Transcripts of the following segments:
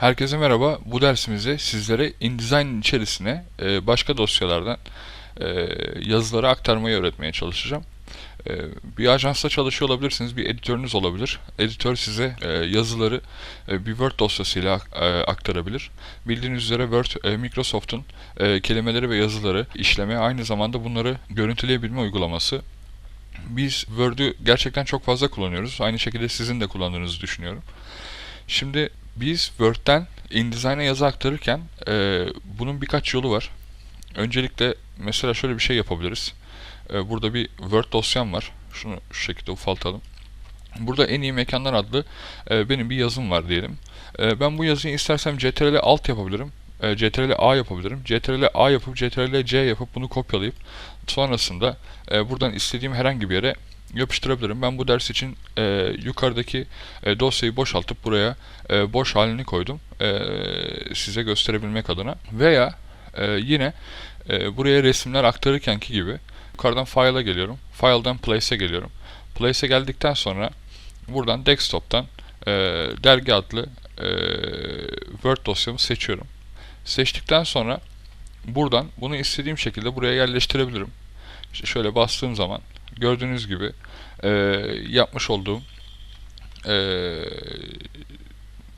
Herkese merhaba. Bu dersimizde sizlere InDesign içerisine e, başka dosyalardan e, yazıları aktarmayı öğretmeye çalışacağım. E, bir ajansta çalışıyor olabilirsiniz, bir editörünüz olabilir. Editör size yazıları bir Word dosyasıyla ak- aktarabilir. Bildiğiniz üzere Word, Microsoft'un kelimeleri ve yazıları işleme, aynı zamanda bunları görüntüleyebilme uygulaması. Biz Word'ü gerçekten çok fazla kullanıyoruz. Aynı şekilde sizin de kullandığınızı düşünüyorum. Şimdi biz Word'den InDesign'a yazı aktarırken e, bunun birkaç yolu var. Öncelikle mesela şöyle bir şey yapabiliriz. E, burada bir Word dosyam var. Şunu şu şekilde ufaltalım. Burada en iyi mekanlar adlı e, benim bir yazım var diyelim. E, ben bu yazıyı istersem CTRL alt yapabilirim. E, CTRL A yapabilirim. CTRL A yapıp CTRL C yapıp bunu kopyalayıp sonrasında e, buradan istediğim herhangi bir yere yapıştırabilirim. Ben bu ders için e, yukarıdaki e, dosyayı boşaltıp buraya e, boş halini koydum. E, size gösterebilmek adına. Veya e, yine e, buraya resimler aktarırkenki gibi yukarıdan File'a geliyorum. File'dan Place'e geliyorum. Place'e geldikten sonra buradan Desktop'tan e, dergi adlı e, Word dosyamı seçiyorum. Seçtikten sonra buradan bunu istediğim şekilde buraya yerleştirebilirim. İşte şöyle bastığım zaman gördüğünüz gibi e, yapmış olduğum e,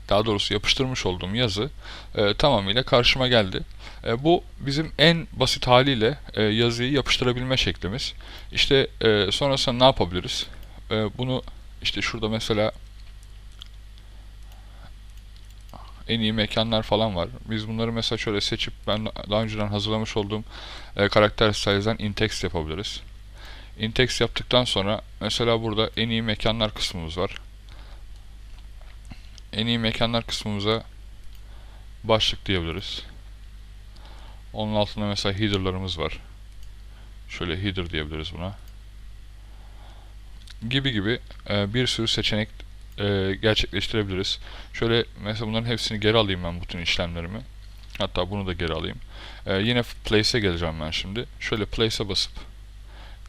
daha doğrusu yapıştırmış olduğum yazı e, tamamıyla karşıma geldi. E, bu bizim en basit haliyle e, yazıyı yapıştırabilme şeklimiz. İşte e, sonrasında ne yapabiliriz? E, bunu işte şurada mesela en iyi mekanlar falan var. Biz bunları mesela şöyle seçip ben daha önceden hazırlamış olduğum e, karakter size'den in-text yapabiliriz. In-text yaptıktan sonra mesela burada en iyi mekanlar kısmımız var. En iyi mekanlar kısmımıza başlık diyebiliriz. Onun altında mesela header'larımız var. Şöyle header diyebiliriz buna. Gibi gibi e, bir sürü seçenek e, gerçekleştirebiliriz. Şöyle mesela bunların hepsini geri alayım ben bütün işlemlerimi. Hatta bunu da geri alayım. E, yine place'e geleceğim ben şimdi. Şöyle place'e basıp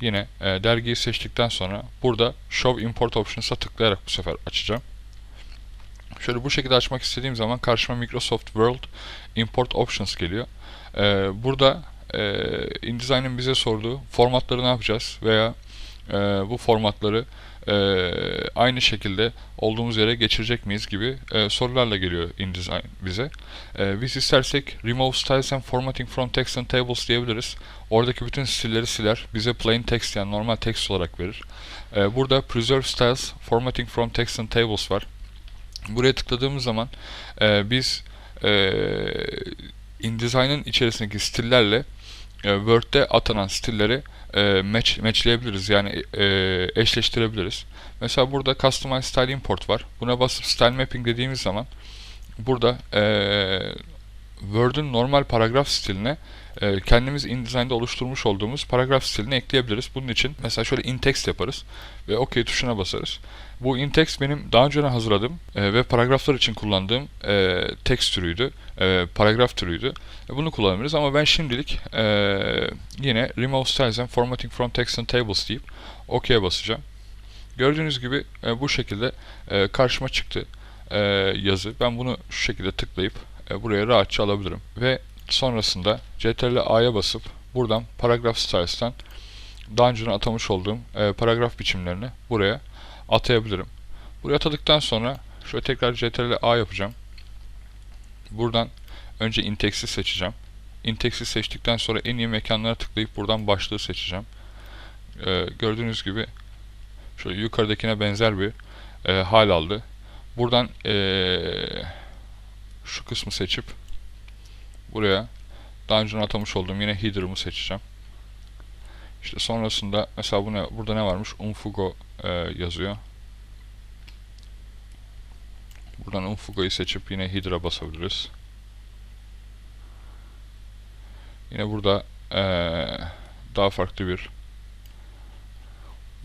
yine e, dergiyi seçtikten sonra burada Show Import Options'a tıklayarak bu sefer açacağım. Şöyle bu şekilde açmak istediğim zaman karşıma Microsoft Word Import Options geliyor. E, burada e, InDesign'ın bize sorduğu formatları ne yapacağız veya e, bu formatları e, aynı şekilde olduğumuz yere geçirecek miyiz gibi e, sorularla geliyor InDesign bize. E, biz istersek Remove Styles and Formatting from Text and Tables diyebiliriz. Oradaki bütün stilleri siler. Bize plain text yani normal text olarak verir. E, burada Preserve Styles, Formatting from Text and Tables var. Buraya tıkladığımız zaman e, biz e, InDesign'ın içerisindeki stillerle e, Word'de atanan stilleri e, match, matchleyebiliriz yani e, eşleştirebiliriz. Mesela burada Customize Style Import var. Buna basıp Style Mapping dediğimiz zaman burada e, Word'ün normal paragraf stiline kendimiz InDesign'da oluşturmuş olduğumuz paragraf stilini ekleyebiliriz. Bunun için mesela şöyle in-text yaparız ve OK tuşuna basarız. Bu in-text benim daha önceden hazırladığım e, ve paragraflar için kullandığım e, text türüydü, e, paragraf türüydü. Bunu kullanabiliriz ama ben şimdilik yine Remove Styles and Formatting from Text and Tables deyip OK'ye basacağım. Gördüğünüz gibi bu şekilde karşıma çıktı yazı. Ben bunu şu şekilde tıklayıp buraya rahatça alabilirim. Ve sonrasında CTRL A'ya basıp buradan Paragraph Styles'tan daha önceden atamış olduğum e, paragraf biçimlerini buraya atayabilirim. Buraya atadıktan sonra şöyle tekrar CTRL A yapacağım. Buradan önce index'i seçeceğim. Index'i seçtikten sonra en iyi mekanlara tıklayıp buradan başlığı seçeceğim. E, gördüğünüz gibi şöyle yukarıdakine benzer bir e, hal aldı. Buradan e, şu kısmı seçip buraya daha önce atamış olduğum yine header'ımı seçeceğim. İşte sonrasında mesela bu ne, burada ne varmış? Unfugo e, yazıyor. Buradan Unfugo'yu seçip yine header'a basabiliriz. Yine burada e, daha farklı bir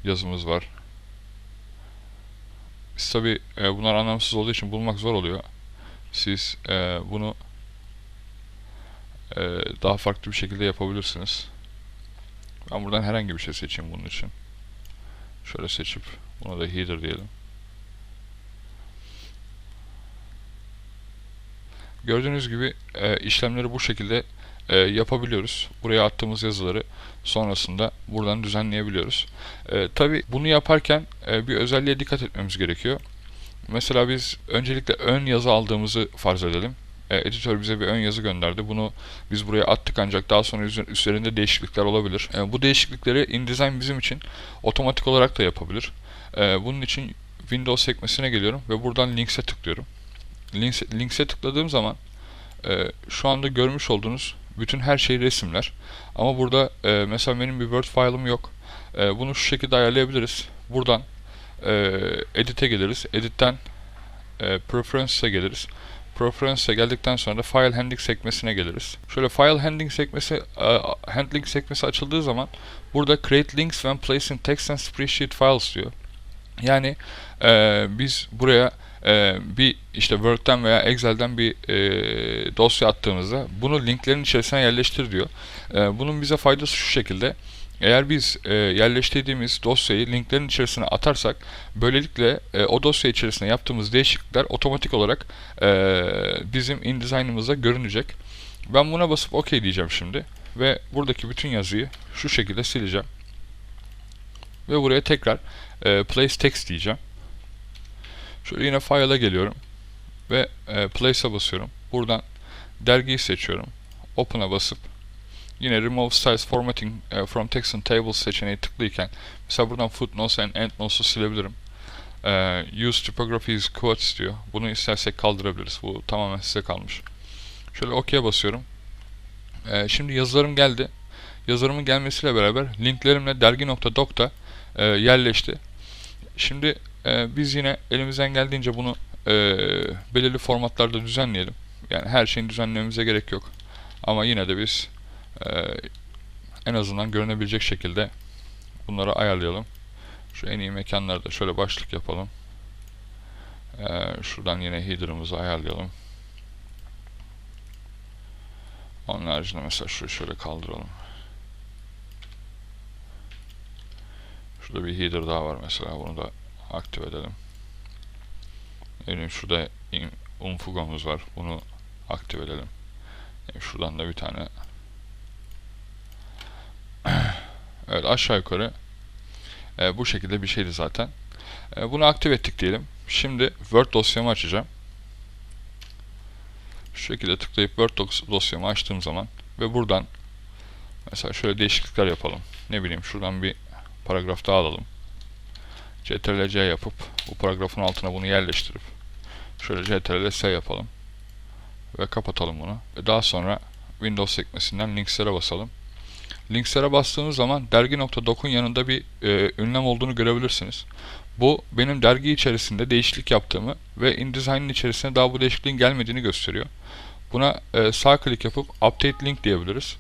yazımız var. Biz tabi e, bunlar anlamsız olduğu için bulmak zor oluyor. Siz e, bunu e, daha farklı bir şekilde yapabilirsiniz. Ben buradan herhangi bir şey seçeyim bunun için. Şöyle seçip buna da header diyelim. Gördüğünüz gibi e, işlemleri bu şekilde e, yapabiliyoruz. Buraya attığımız yazıları sonrasında buradan düzenleyebiliyoruz. E, Tabi bunu yaparken e, bir özelliğe dikkat etmemiz gerekiyor. Mesela biz öncelikle ön yazı aldığımızı farz edelim. E, editör bize bir ön yazı gönderdi. Bunu biz buraya attık ancak daha sonra üzer- üzerinde değişiklikler olabilir. E, bu değişiklikleri InDesign bizim için otomatik olarak da yapabilir. E, bunun için Windows sekmesine geliyorum ve buradan Links'e tıklıyorum. Links'e, Links'e tıkladığım zaman e, şu anda görmüş olduğunuz bütün her şey resimler. Ama burada e, mesela benim bir Word file'ım yok. E, bunu şu şekilde ayarlayabiliriz. Buradan e, Edit'e geliriz. Edit'ten e, Preferences'e geliriz. Preference'e geldikten sonra da File Handling sekmesine geliriz. Şöyle File Handling sekmesi e, Handling sekmesi açıldığı zaman burada Create Links when placing text and spreadsheet files diyor. Yani e, biz buraya e, bir işte Word'den veya Excel'den bir e, dosya attığımızda bunu linklerin içerisine yerleştir diyor. E, bunun bize faydası şu şekilde. Eğer biz e, yerleştirdiğimiz dosyayı linklerin içerisine atarsak böylelikle e, o dosya içerisinde yaptığımız değişiklikler otomatik olarak e, bizim InDesign'ımızda görünecek. Ben buna basıp OK diyeceğim şimdi ve buradaki bütün yazıyı şu şekilde sileceğim. Ve buraya tekrar e, place text diyeceğim. Şöyle yine file'a geliyorum ve e, place'a basıyorum. Buradan dergiyi seçiyorum. Open'a basıp yine remove styles formatting e, from text and tables seçeneği tıklıyken mesela buradan footnotes and endnotes'u silebilirim. E, use typographies quotes diyor. Bunu istersek kaldırabiliriz. Bu tamamen size kalmış. Şöyle OK'ye basıyorum. E, şimdi yazılarım geldi. Yazılarımın gelmesiyle beraber linklerimle dergi.doc'ta e, yerleşti. Şimdi biz yine elimizden geldiğince bunu belirli formatlarda düzenleyelim. Yani her şeyin düzenlememize gerek yok. Ama yine de biz e, en azından görünebilecek şekilde bunları ayarlayalım. Şu en iyi mekanlarda şöyle başlık yapalım. E, şuradan yine header'ımızı ayarlayalım. Onun haricinde mesela şurayı şöyle kaldıralım. Şurada bir header daha var mesela. Bunu da aktif edelim. Yani şurada unfugomuz var. Bunu aktif edelim. Şuradan da bir tane Evet aşağı yukarı e, bu şekilde bir şeydi zaten. E, bunu aktif ettik diyelim. Şimdi Word dosyamı açacağım. Şu şekilde tıklayıp Word dos- dosyamı açtığım zaman ve buradan mesela şöyle değişiklikler yapalım. Ne bileyim şuradan bir paragraf daha alalım. CTRL-C yapıp bu paragrafın altına bunu yerleştirip şöyle CTRL-S yapalım ve kapatalım bunu. Ve daha sonra Windows sekmesinden Links'lere basalım. Links'lere bastığınız zaman dergi.doc'un yanında bir e, ünlem olduğunu görebilirsiniz. Bu benim dergi içerisinde değişiklik yaptığımı ve InDesign'ın içerisine daha bu değişikliğin gelmediğini gösteriyor. Buna e, sağ klik yapıp Update Link diyebiliriz.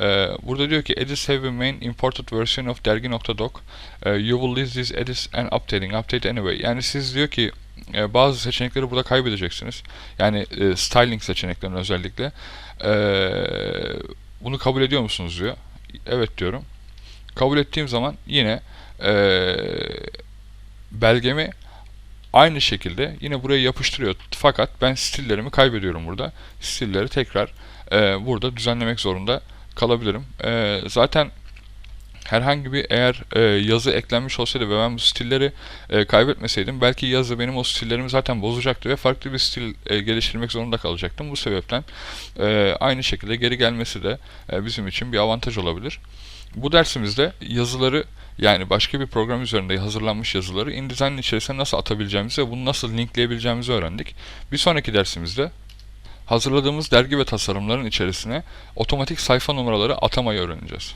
Ee, burada diyor ki edits have a main imported version of dergi.doc. Ee, you will lose these edits and updating. Update anyway. Yani siz diyor ki e, bazı seçenekleri burada kaybedeceksiniz. Yani e, styling seçeneklerini özellikle. Ee, bunu kabul ediyor musunuz diyor. Evet diyorum. Kabul ettiğim zaman yine e, belgemi aynı şekilde yine buraya yapıştırıyor. Fakat ben stillerimi kaybediyorum burada. Stilleri tekrar e, burada düzenlemek zorunda kalabilirim. E, zaten herhangi bir eğer e, yazı eklenmiş olsaydı ve ben bu stilleri e, kaybetmeseydim belki yazı benim o stillerimi zaten bozacaktı ve farklı bir stil e, geliştirmek zorunda kalacaktım. Bu sebepten e, aynı şekilde geri gelmesi de e, bizim için bir avantaj olabilir. Bu dersimizde yazıları yani başka bir program üzerinde hazırlanmış yazıları InDesign'ın içerisine nasıl atabileceğimizi ve bunu nasıl linkleyebileceğimizi öğrendik. Bir sonraki dersimizde hazırladığımız dergi ve tasarımların içerisine otomatik sayfa numaraları atamayı öğreneceğiz.